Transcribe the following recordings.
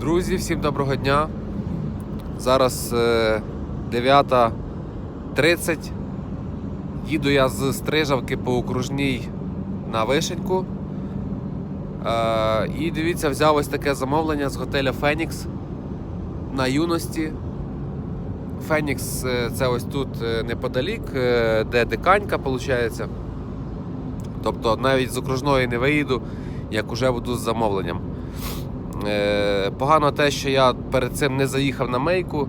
Друзі, всім доброго дня. Зараз е, 9.30. Їду я з Стрижавки по окружній на Вишеньку. Е, і дивіться, взяв ось таке замовлення з готеля Фенікс на юності. Фенікс е, це ось тут е, неподалік, е, де диканька, виходить. Тобто навіть з окружної не виїду, як уже буду з замовленням. Е, Погано те, що я перед цим не заїхав на мейку.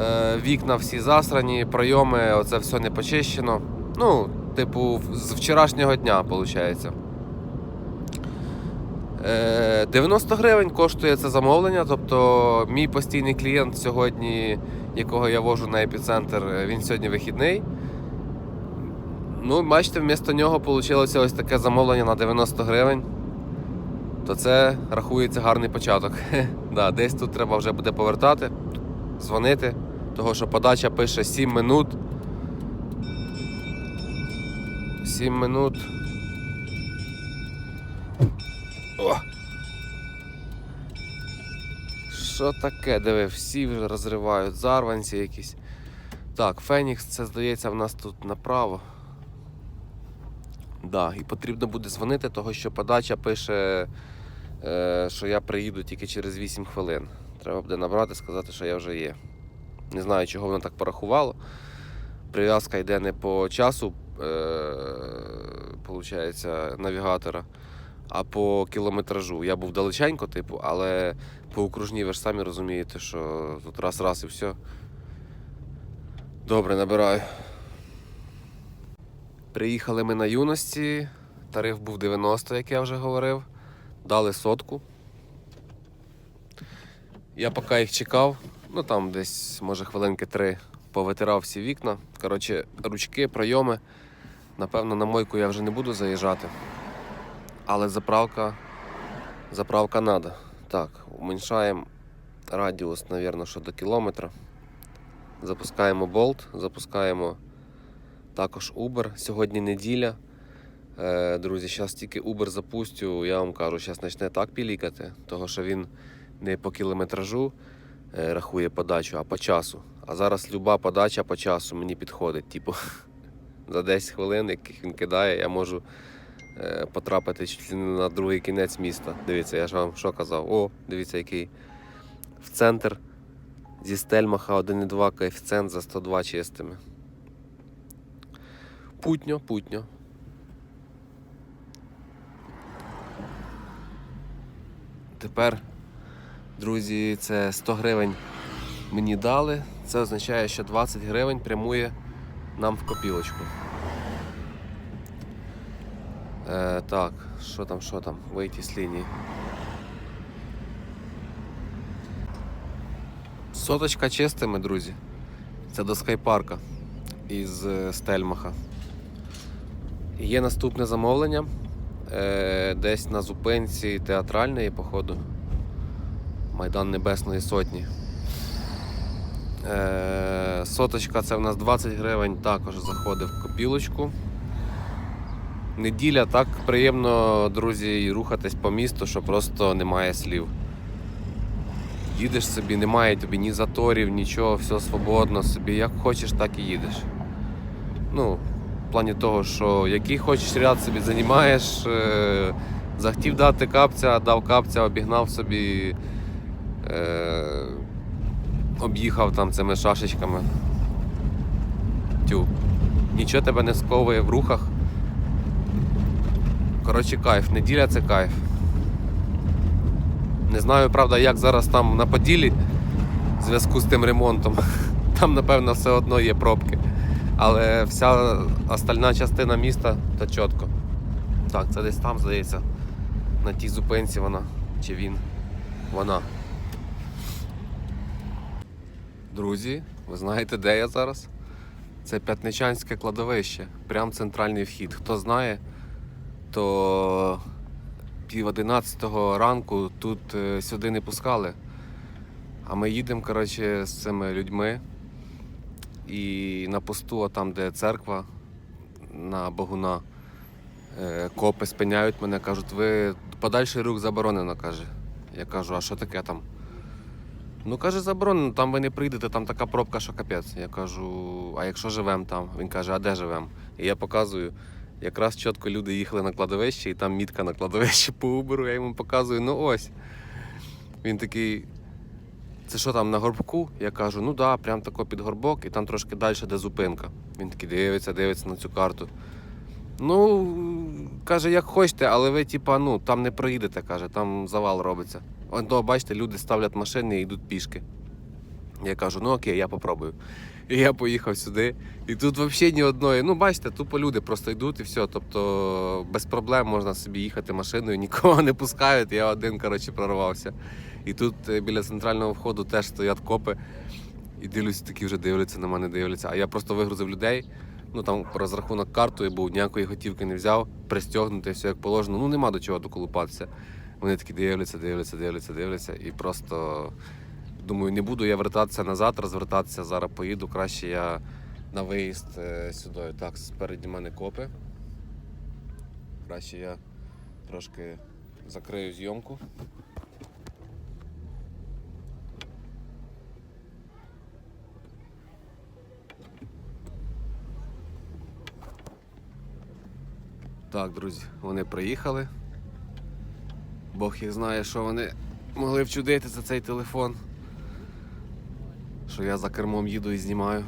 Е, Вікна всі засрані, пройоми, оце все не почищено. Ну, типу, з вчорашнього дня, виходить. 90 гривень коштує це замовлення. Тобто, мій постійний клієнт сьогодні, якого я вожу на епіцентр, е, він сьогодні вихідний. Ну, бачите, вмісто нього вийшло ось таке замовлення на 90 гривень то це рахується гарний початок. да, десь тут треба вже буде повертати, дзвонити, того що подача пише 7 минут. 7 минут. О! Що таке? Диви, всі вже розривають, зарванці якісь. Так, Фенікс, це здається в нас тут направо. Да, і потрібно буде дзвонити, того що подача пише, що я приїду тільки через 8 хвилин. Треба буде набрати, сказати, що я вже є. Не знаю, чого воно так порахувало. Прив'язка йде не по часу, е, навігатора, а по кілометражу. Я був далеченько, типу, але по окружній ви ж самі розумієте, що тут раз-раз і все. Добре, набираю. Приїхали ми на юності. Тариф був 90, як я вже говорив. Дали сотку. Я поки їх чекав, ну там десь, може, хвилинки три повитирав всі вікна. Коротше, ручки, пройоми. Напевно, на мойку я вже не буду заїжджати. Але заправка. Заправка треба. Так, уменьшаємо радіус, мабуть, що до кілометра. Запускаємо болт, запускаємо також Uber. Сьогодні неділя. Е, Друзі, зараз тільки Uber запустю, я вам кажу, зараз почне так пілікати, того що він не по кілометражу е, рахує подачу, а по часу. А зараз люба подача по часу мені підходить. Типу, за 10 хвилин, яких він кидає, я можу е, потрапити чуть ли на другий кінець міста. Дивіться, я ж вам що казав? О, дивіться, який в центр зі Стельмаха 1,2 коефіцієнт за 102 чистими. Путньо, путньо. Тепер, друзі, це 100 гривень мені дали. Це означає, що 20 гривень прямує нам в копілочку. Е, так, що там, що там? Вийти з лінії. Соточка чистими, друзі. Це до скайпарка із е, Стельмаха. Є наступне замовлення. Е, десь на зупинці театральної, походу. Майдан Небесної Сотні. Е, соточка це в нас 20 гривень, також заходив в копілочку. Неділя так приємно, друзі, рухатись по місту, що просто немає слів. Їдеш собі, немає тобі ні заторів, нічого, все свободно собі. Як хочеш, так і їдеш. Ну, в плані того, що який хочеш ряд собі займаєш, е, захотів дати капця, дав капця, обігнав собі, е, об'їхав там цими шашечками. Тю. Нічого тебе не сковує в рухах. Коротше, кайф. Неділя це кайф. Не знаю, правда, як зараз там на Поділі в зв'язку з тим ремонтом. Там, напевно, все одно є пробки. Але вся остальна частина міста то чітко. Так, це десь там, здається. На тій зупинці вона. Чи він? Вона. Друзі, ви знаєте, де я зараз? Це П'ятничанське кладовище. Прям центральний вхід. Хто знає, то пів одинадцятого ранку тут е, сюди не пускали. А ми їдемо коротше, з цими людьми. І на посту, а там, де церква на Богуна, е, копи спиняють мене, кажуть, ви подальший рух заборонено, каже. Я кажу, а що таке там? Ну, каже, заборонено, там ви не прийдете, там така пробка, що капець. Я кажу, а якщо живемо там? Він каже, а де живемо? І я показую, якраз чітко люди їхали на кладовище, і там мітка на кладовище по Уберу, я йому показую, ну ось. Він такий. Це що там на горбку? Я кажу, ну да, прям тако під горбок, і там трошки далі, де зупинка. Він такий дивиться, дивиться на цю карту. Ну, каже, як хочете, але ви, типа, ну, там не проїдете, каже, там завал робиться. От, то, бачите, люди ставлять машини і йдуть пішки. Я кажу, ну окей, я попробую. І я поїхав сюди. І тут взагалі ні одної. Ну, бачите, тупо люди просто йдуть і все. Тобто без проблем можна собі їхати машиною, нікого не пускають. Я один, коротше, прорвався. І тут е, біля центрального входу теж стоять копи. І дивлюся, такі вже дивляться на мене, дивляться. А я просто вигрузив людей. Ну там розрахунок картою був, ніякої готівки не взяв, пристягнути, все як положено. Ну нема до чого доколупатися. Вони такі дивляться, дивляться, дивляться, дивляться. І просто думаю, не буду я вертатися назад, розвертатися. Зараз поїду. Краще я на виїзд е, сюди. Так, спереді мене копи. Краще я трошки закрию зйомку. Так, друзі, вони приїхали. Бог їх знає, що вони могли вчудити за цей телефон. Що я за кермом їду і знімаю.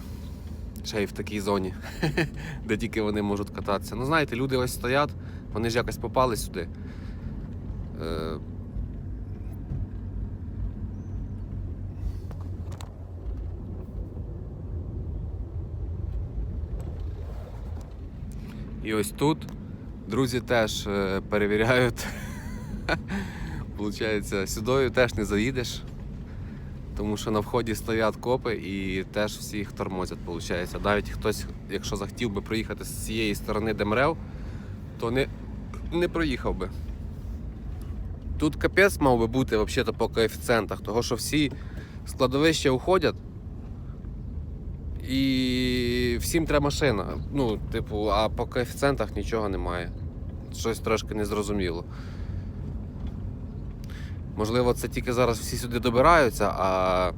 Ще й в такій зоні, де тільки вони можуть кататися. Ну, знаєте, люди ось стоять, вони ж якось попали сюди. Е, І ось тут друзі теж е, перевіряють. Получається, сюдою теж не заїдеш, тому що на вході стоять копи і теж всі їх тормозять. Получається. Навіть хтось, якщо захотів би проїхати з цієї сторони, де мрев, то не, не проїхав би. Тут капець мав би бути взагалі по коефіцієнтах, того що всі складовища уходять. І всім треба машина. Ну, типу, а по коефіцієнтах нічого немає. Щось трошки незрозуміло. Можливо, це тільки зараз всі сюди добираються, а,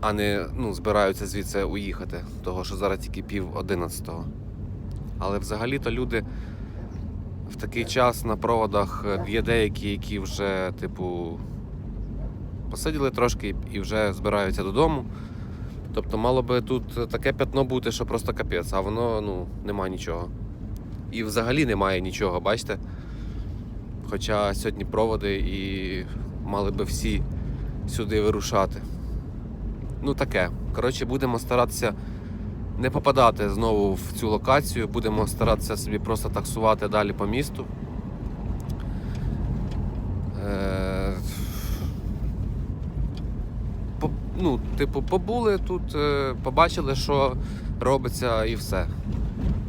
а не ну, збираються звідси уїхати, того що зараз тільки пів одинадцятого. Але взагалі-то люди в такий час на проводах е, є деякі, які вже, типу, посиділи трошки і вже збираються додому. Тобто мало би тут таке п'ятно бути, що просто капець, а воно ну, нема нічого. І взагалі немає нічого, бачите? Хоча сьогодні проводи і мали би всі сюди вирушати. Ну таке. Коротше, будемо старатися не попадати знову в цю локацію, будемо старатися собі просто таксувати далі по місту. Е, по- ну, типу, побули тут, е, побачили, що робиться, і все.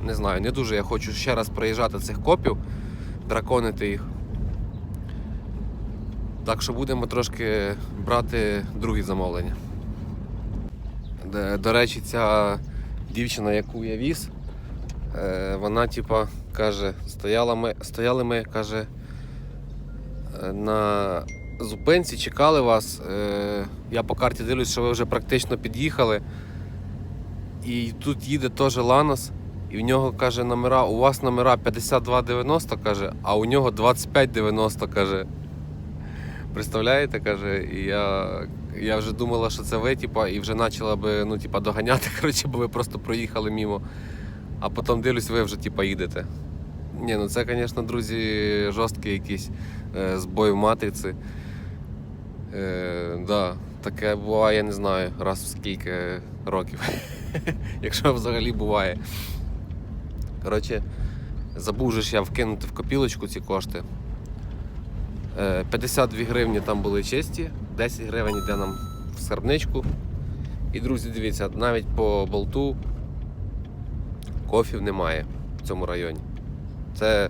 Не знаю, не дуже я хочу ще раз проїжджати цих копів, драконити їх. Так що будемо трошки брати другі замовлення. До речі, ця дівчина, яку я віз, е, вона типа каже, стояла ми, стояли ми, каже, е, на зупинці, чекали вас. Е, Я по карті дивлюсь, що ви вже практично під'їхали. І тут їде теж Ланос, і в нього каже номера, у вас номера 5290, каже, а у нього 2590, каже. Представляєте, каже, і я, я вже думала, що це ви, типа, і вже почала би ну, типа, доганяти, коротше, бо ви просто проїхали мімо. А потім дивлюсь, ви вже типа, їдете. Ні, ну це, звісно, друзі, жорсткий якийсь е, збой в матриці. Е, да, таке буває, я не знаю, раз в скільки років. Якщо взагалі буває. Коротше, забув я вкинути в копілочку ці кошти. Е, 52 гривні там були чисті, 10 гривень йде нам в скарбничку. І, друзі, дивіться, навіть по болту кофів немає в цьому районі. Це,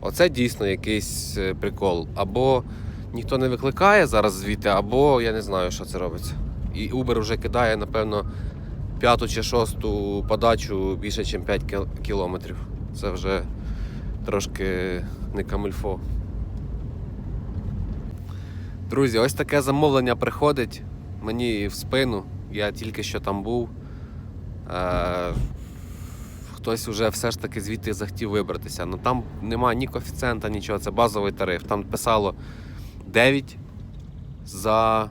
оце дійсно якийсь е, прикол. Або ніхто не викликає зараз звідти, або я не знаю, що це робиться. І Uber вже кидає, напевно, п'яту чи шосту подачу більше, ніж 5 кілометрів. Це вже трошки не камильфо. Друзі, ось таке замовлення приходить мені в спину. Я тільки що там був. Е, хтось вже все ж таки звідти захотів вибратися. Ну там немає ні коефіцієнта, нічого, це базовий тариф. Там писало 9 за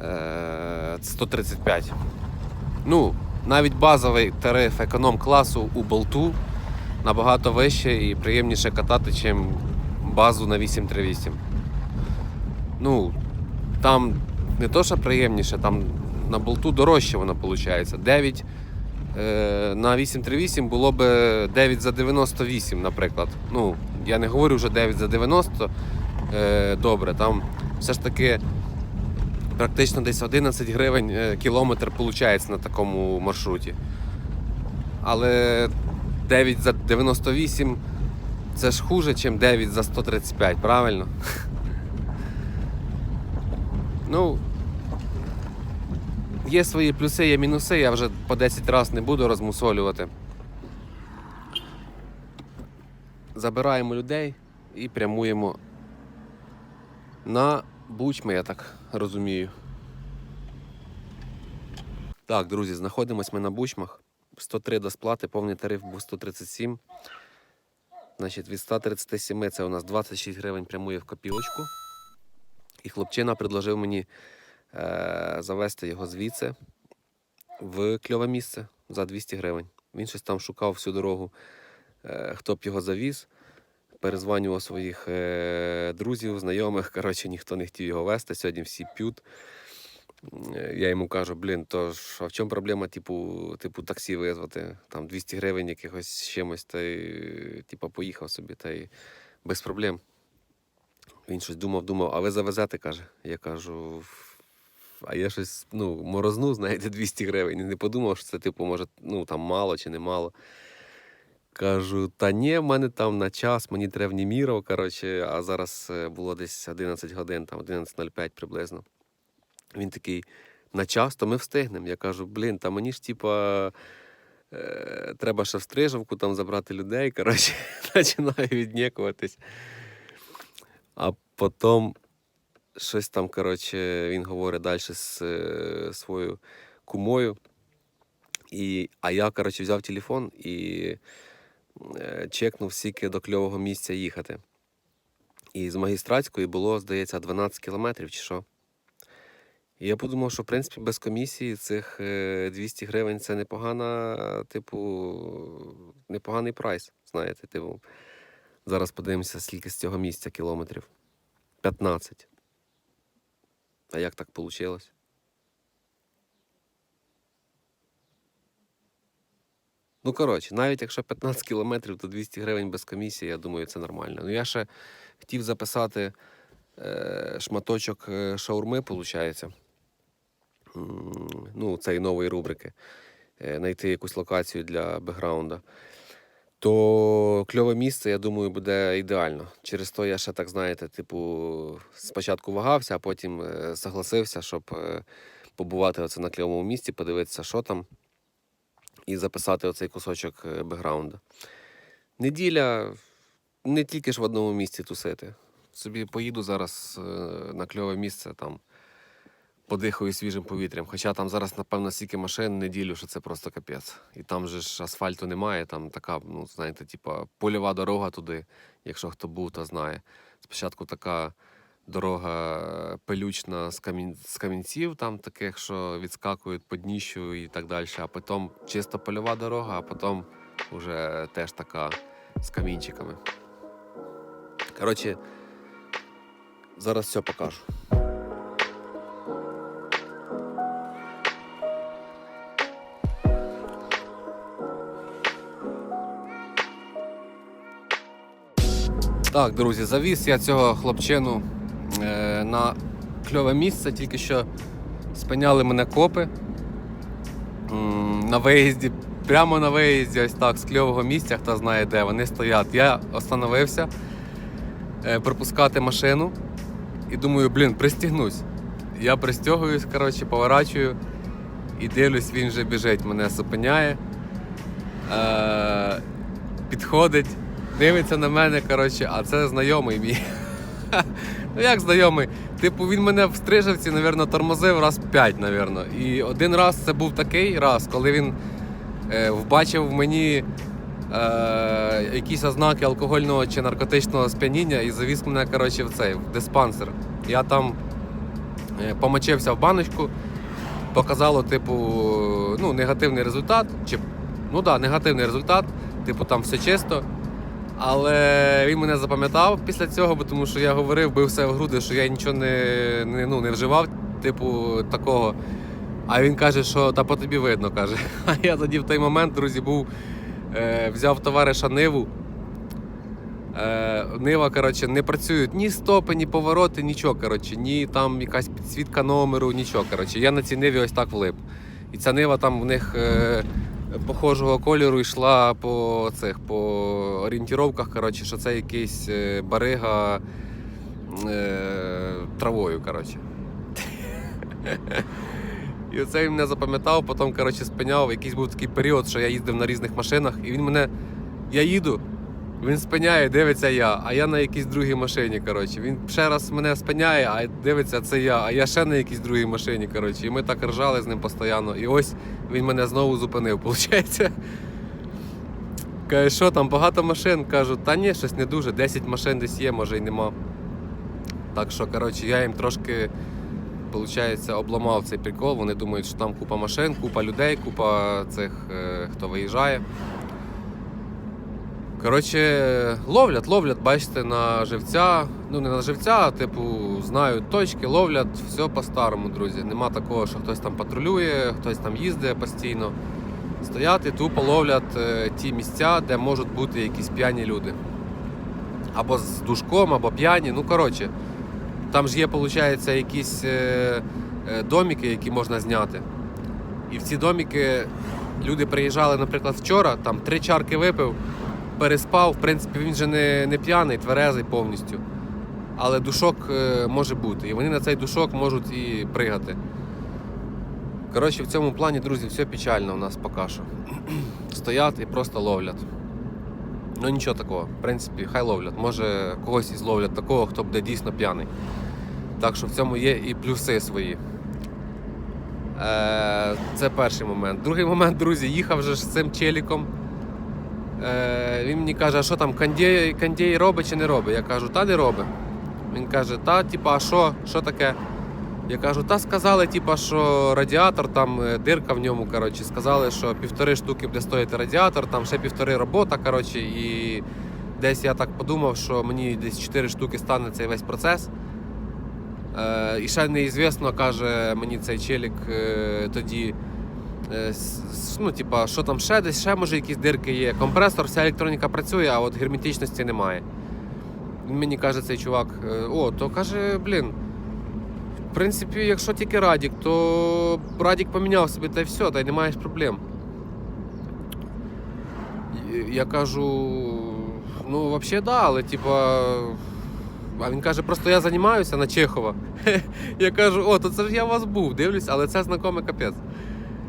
е, 135. Ну, навіть базовий тариф економ-класу у болту набагато вище і приємніше катати, ніж базу на 838. Ну, там не то, що приємніше, там на болту дорожче воно виходить. 9 е, на 838 було б 9 за 98, наприклад. Ну, я не говорю вже 9 за 90. Е, добре, там все ж таки практично десь 11 гривень е, кілометр виходить на такому маршруті. Але 9 за 98 це ж хуже, ніж 9 за 135, правильно? Ну, є свої плюси, є мінуси, я вже по 10 разів не буду розмусолювати. Забираємо людей і прямуємо на бучми, я так розумію. Так, друзі, знаходимось ми на бучмах. 103 до сплати, повний тариф був 137. Значить, від 137 це у нас 26 гривень прямує в копілочку. І хлопчина предложив мені е, завести його звідси в кльове місце за 200 гривень. Він щось там шукав всю дорогу, е, хто б його завіз. Перезванював своїх е, друзів, знайомих. Коротше, ніхто не хотів його вести. Сьогодні всі п'ють. Е, Я йому кажу, блін, то ж, а в чому проблема, типу, типу, таксі визвати? Там 200 гривень якихось чимось, та й типу, поїхав собі, та й без проблем. Він щось думав, думав, а ви завезете, каже. Я кажу, а я щось ну, морозну, знаєте, 200 гривень. І не подумав, що це, типу, може, ну, там мало чи не мало. Кажу, та ні, в мене там на час, мені треба в коротше, а зараз е, було десь 11 годин, там 11.05 приблизно. Він такий, на час, то ми встигнемо. Я кажу, блін, та мені ж типа. е, Треба ще в стрижавку там забрати людей. Коротше, починаю віднікуватись. А потім щось там, коротше, він говорить далі з е, своєю кумою. І, а я, коротше, взяв телефон і чекнув, скільки до кльового місця їхати. І з магістратської було, здається, 12 кілометрів чи що. І я подумав, що в принципі без комісії цих е, 200 гривень це непогана, типу, непоганий прайс. Знаєте, типу. Зараз подивимося, скільки з цього місця кілометрів. 15. А як так вийшло? Ну, коротше, навіть якщо 15 кілометрів, то 200 гривень без комісії, я думаю, це нормально. Ну, я ще хотів записати е, шматочок е, шаурми, виходить. Ну, цієї нової рубрики. Е, знайти якусь локацію для бекграунда. То кльове місце, я думаю, буде ідеально. Через то я ще так, знаєте, типу, спочатку вагався, а потім е, согласився, щоб побувати оце на кльовому місці, подивитися, що там, і записати оцей кусочок е, бекграунду. Неділя не тільки ж в одному місці тусити. Собі поїду зараз е, на кльове місце, там подихаю свіжим повітрям. Хоча там зараз, напевно, стільки машин неділю, що це просто капець. І там же ж асфальту немає, там така, ну, знаєте, типа польова дорога туди, якщо хто був, то знає. Спочатку така дорога пилючна з, камін... з камінців, там таких, що відскакують по дніщу і так далі. А потім чисто польова дорога, а потім вже теж така з камінчиками. Коротше, зараз все покажу. Так, друзі, завіз я цього хлопчину е, на кльове місце, тільки що спиняли мене копи на виїзді, прямо на виїзді, ось так, з кльового місця, хто знає де, вони стоять. Я остановився е, пропускати машину і думаю, блін, пристігнусь. Я пристягуюсь, коротше, поворачую і дивлюсь, він вже біжить, мене зупиняє. Е, підходить, дивиться на мене, коротше, а це знайомий мій. Ну як знайомий? Типу, він мене в Стрижевці, напевно, тормозив раз 5, напевно. І один раз це був такий раз, коли він е, вбачив в мені е, якісь ознаки алкогольного чи наркотичного сп'яніння і завіз мене коротше, в цей в диспансер. Я там е, помочився в баночку, показало, типу, ну, негативний результат. Чи, ну так, да, негативний результат, типу, там все чисто. Але він мене запам'ятав після цього, бо тому що я говорив, бив себе в груди, що я нічого не, не, ну, не вживав, типу, такого. А він каже, що та по тобі видно, каже. А я тоді в той момент, друзі, був, е, взяв товариша Ниву. Е, Нива, коротше, не працюють ні стопи, ні повороти, нічого, коротше, ні там якась підсвітка номеру, нічого. Коротше. Я на цій ниві ось так влип. І ця нива там в них е, похожого кольору йшла по цих по орієнтіровках, коротше, що це якийсь е, барига е, травою. коротше. І оце він мене запам'ятав, потім коротше, спиняв. Якийсь був такий період, що я їздив на різних машинах, і він мене. Я їду, він спиняє, дивиться я, а я на якійсь другій машині. коротше. Він ще раз мене спиняє, а дивиться, це я, а я ще на якійсь другій машині. коротше. І ми так ржали з ним постійно. І ось він мене знову зупинив, виходить. Каже, що там багато машин? Кажу, та ні, щось не дуже. 10 машин десь є, може й нема. Так що, коротше, я їм трошки, виходить, обламав цей прикол. Вони думають, що там купа машин, купа людей, купа цих, е, хто виїжджає. Коротше, ловлять, ловлять, бачите, на живця. Ну, не на живця, а типу, знають точки, ловлять, все по-старому, друзі. Нема такого, що хтось там патрулює, хтось там їздить постійно. Стоять і тупо ловлять е, ті місця, де можуть бути якісь п'яні люди. Або з душком, або п'яні. Ну, коротше, там ж є, виходить, якісь е, е, доміки, які можна зняти. І в ці доміки люди приїжджали, наприклад, вчора, там три чарки випив, переспав. В принципі, він же не, не п'яний, тверезий повністю. Але душок е, може бути. І вони на цей душок можуть і пригати. Коротше, в цьому плані, друзі, все печально у нас поки що. Стоять і просто ловлять. Ну нічого такого. В принципі, хай ловлять. Може когось і зловлять такого, хто буде дійсно п'яний. Так що в цьому є і плюси свої. Е, це перший момент. Другий момент, друзі, їхав же з цим челіком. Е, він мені каже, а що там, кондей, кондей робить чи не робить? Я кажу, та не робить. Він каже, та, типа, а що? Що таке? Я кажу, та сказали, типа, що радіатор, там е, дирка в ньому. Коротше, сказали, що півтори штуки буде стоїти радіатор, там ще півтори робота. Коротше, і десь я так подумав, що мені десь 4 штуки стане цей весь процес. Е, і ще неізвісно, каже мені цей челік е, тоді. Е, Ну, типа, що там ще десь, ще може якісь дирки є. Компресор, вся електроніка працює, а от герметичності немає. Мені каже цей чувак: е, о, то каже, блін. В принципі, якщо тільки Радік, то Радік поміняв собі та й все, та й немає ж проблем. Я кажу, ну, взагалі, да, але типа. А він каже, просто я займаюся на Чехова. Я кажу, о, то це ж я у вас був, дивлюсь, але це знакомий капець.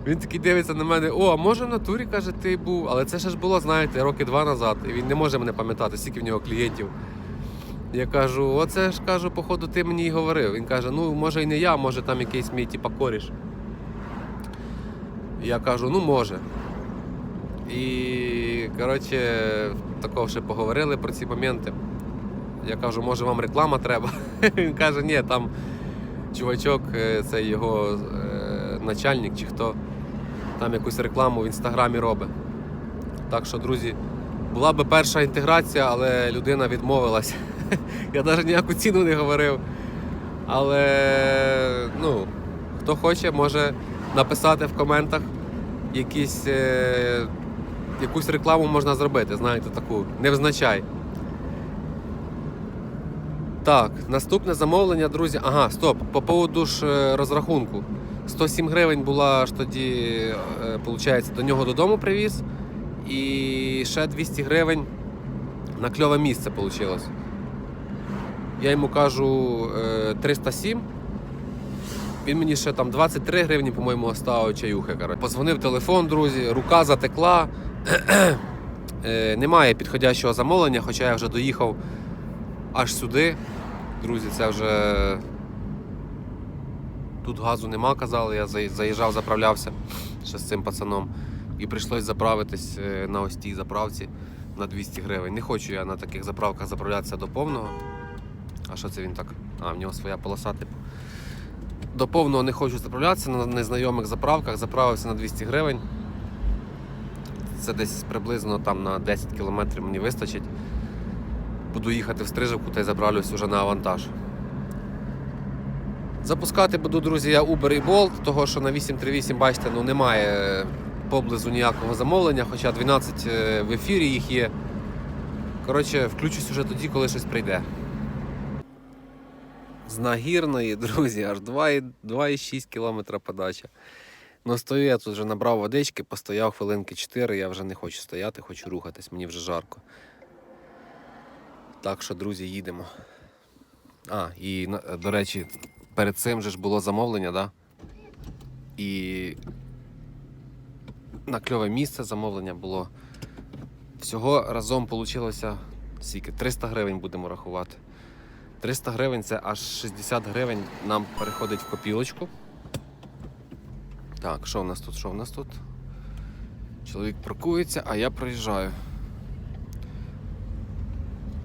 Він такий дивиться на мене, о, а може в натурі каже, ти був. Але це ще ж було, знаєте, роки два назад, і він не може мене пам'ятати, скільки в нього клієнтів. Я кажу, оце ж кажу, походу, ти мені й говорив. Він каже, ну може і не я, може там якийсь мій типа коріш. Я кажу, ну може. І коротше, такого ще поговорили про ці моменти. Я кажу, може вам реклама треба? Він каже, ні, там чувачок, е, це його е, начальник чи хто, там якусь рекламу в інстаграмі робить. Так що, друзі, була би перша інтеграція, але людина відмовилась. Я навіть ніяку ціну не говорив. Але ну, хто хоче, може написати в коментах якісь, е, якусь рекламу можна зробити, знаєте, таку, невзначай. Так, наступне замовлення, друзі. Ага, стоп. По поводу ж е, розрахунку. 107 гривень була ж тоді, виходить, до нього додому привіз. І ще 200 гривень на кльове місце вийшло. Я йому кажу е, 307. Він мені ще там 23 гривні, по-моєму, оставив чаюхи. Позвонив телефон, друзі, рука затекла. Е, Немає підходящого замовлення, хоча я вже доїхав аж сюди. Друзі, це вже Тут газу нема, казали, я заїжджав, заправлявся ще з цим пацаном. І прийшлось заправитись е, на ось тій заправці на 200 гривень. Не хочу я на таких заправках заправлятися до повного. А що це він так? А, в нього своя полоса, типу. До повного не хочу заправлятися на незнайомих заправках. Заправився на 200 гривень. Це десь приблизно там на 10 кілометрів мені вистачить. Буду їхати в Стрижівку та й заправлюсь уже на авантаж. Запускати буду, друзі, я Uber і Bolt, того що на 838, бачите, ну немає поблизу ніякого замовлення, хоча 12 е, в ефірі їх є. Коротше, включусь уже тоді, коли щось прийде. З нагірної, друзі, аж 2,6 2,6 кілометра подача. Ну, стою я тут вже набрав водички, постояв хвилинки 4, я вже не хочу стояти, хочу рухатись, мені вже жарко. Так що, друзі, їдемо. А, і до речі, перед цим же ж було замовлення, да? І на кльове місце замовлення було. Всього разом вийшло скільки? 300 гривень будемо рахувати. 300 гривень це аж 60 гривень нам переходить в копілочку. Так, що в нас тут? Що в нас тут? Чоловік паркується, а я проїжджаю.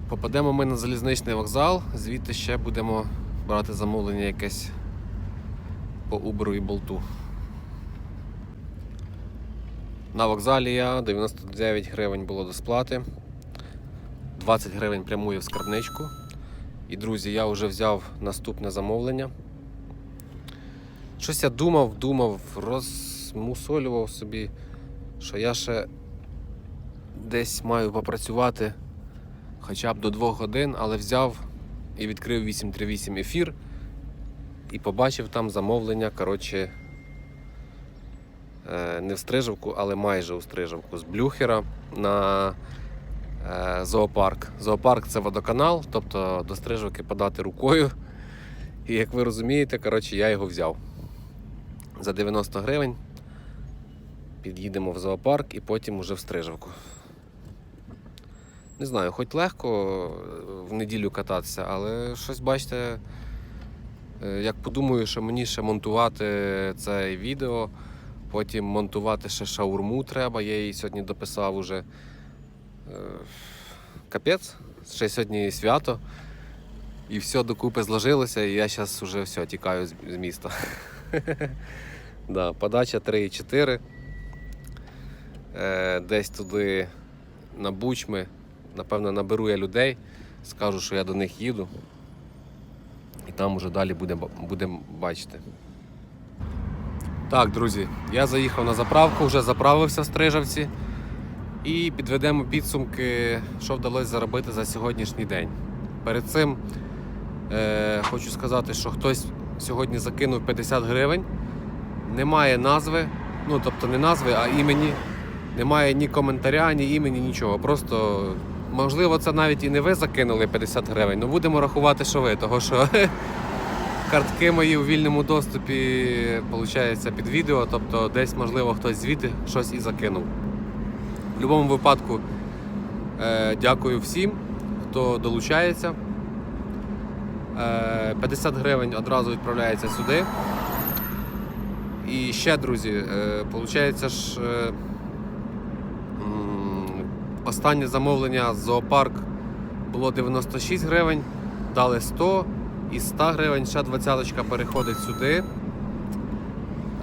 Попадемо ми на залізничний вокзал, звідти ще будемо брати замовлення якесь по Uber і болту. На вокзалі я 99 гривень було до сплати. 20 гривень прямує в скарбничку. І, друзі, я вже взяв наступне замовлення. Щось я думав, думав, розмусолював собі, що я ще десь маю попрацювати хоча б до 2 годин, але взяв і відкрив 838 ефір і побачив там замовлення. Коротше, е, не в Стрижівку, але майже у Стрижівку з Блюхера на е, зоопарк. Зоопарк це водоканал, тобто до Стрижівки подати рукою. І як ви розумієте, коротше, я його взяв за 90 гривень. Під'їдемо в зоопарк і потім уже в Стрижівку. Не знаю, хоч легко е, в неділю кататися, але щось бачите, е, як подумаю, що мені ще монтувати це відео, потім монтувати ще шаурму треба, я її сьогодні дописав уже. Е, Капець, ще сьогодні свято. І все докупи зложилося, і я зараз вже все, тікаю з, міста. да, подача 3,4. Е, десь туди на бучми. Напевно, наберу я людей, скажу, що я до них їду. І там уже далі будемо будем бачити. Так, друзі, я заїхав на заправку, вже заправився в Стрижавці. І підведемо підсумки, що вдалося заробити за сьогоднішній день. Перед цим е, хочу сказати, що хтось сьогодні закинув 50 гривень. Немає назви, ну тобто не назви, а імені. Немає ні коментаря, ні імені, нічого. Просто, можливо, це навіть і не ви закинули 50 гривень. Ну будемо рахувати, що ви, того що картки мої у вільному доступі виходить, під відео, тобто десь, можливо, хтось звідти щось і закинув. В будь-якому випадку е, дякую всім, хто долучається. Е, 50 гривень одразу відправляється сюди. І ще, друзі, е, виходить ж. Е, останнє замовлення зоопарк було 96 гривень, дали 100 і 100 гривень ще 20 переходить сюди.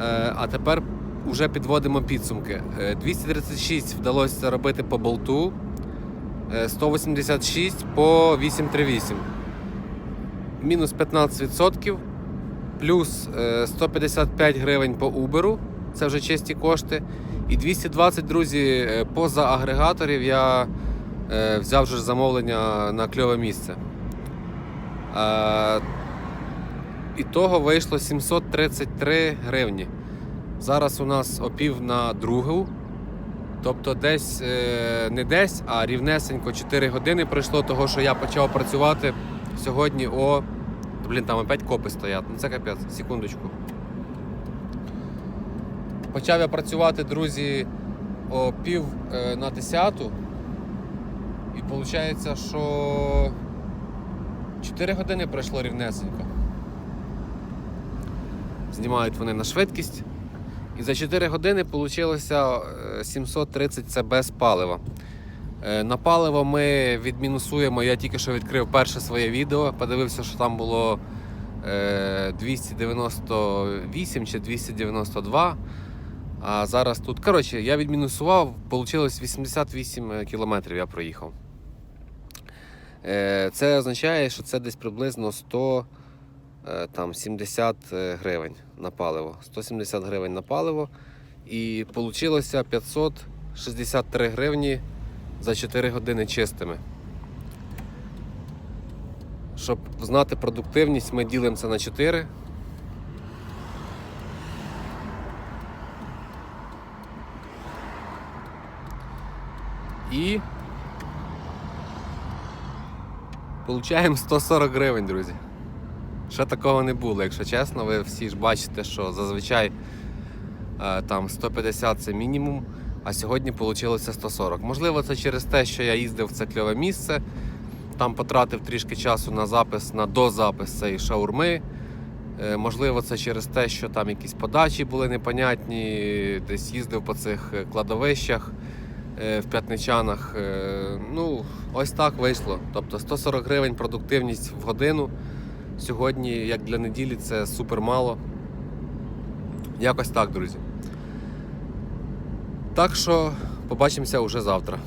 Е, а тепер вже підводимо підсумки. Е, 236 вдалося заробити по болту, е, 186 по 838. Мінус 15%, плюс е, 155 гривень по Uber, це вже чисті кошти. І 220, друзі, е, поза агрегаторів я е, взяв вже замовлення на кльове місце. Е, і того вийшло 733 гривні. Зараз у нас опів на другу. Тобто десь не десь, а рівнесенько 4 години пройшло, того що я почав працювати сьогодні о. Блін, там опять копи стоять. Ну це капець, секундочку. Почав я працювати, друзі, о пів е, на десяту. І виходить, що 4 години пройшло рівнесенько. Знімають вони на швидкість. І за 4 години вийшло 730 це без палива. Е, На паливо ми відмінусуємо. Я тільки що відкрив перше своє відео, подивився, що там було е, 298 чи 292. А зараз тут. Коротше, я відмінусував, вийшло 88 кілометрів я проїхав. Е, Це означає, що це десь приблизно 100 е, там, 70 гривень на паливо. 170 гривень на паливо. І вийшло 563 гривні за 4 години чистими. Щоб знати продуктивність, ми ділимо це на 4. І получаємо 140 гривень, друзі. Ще такого не було, якщо чесно. Ви всі ж бачите, що зазвичай е, там 150 це мінімум, а сьогодні вийшло 140. Можливо, це через те, що я їздив в це кльове місце, там потратив трішки часу на запис, на дозапис цієї шаурми. Е, Можливо, це через те, що там якісь подачі були непонятні, десь їздив по цих е, кладовищах в п'ятничанах. Е, Ну, ось так вийшло. Тобто 140 гривень продуктивність в годину. Сьогодні, як для неділі, це супер мало. Якось так, друзі. Так що побачимося уже завтра.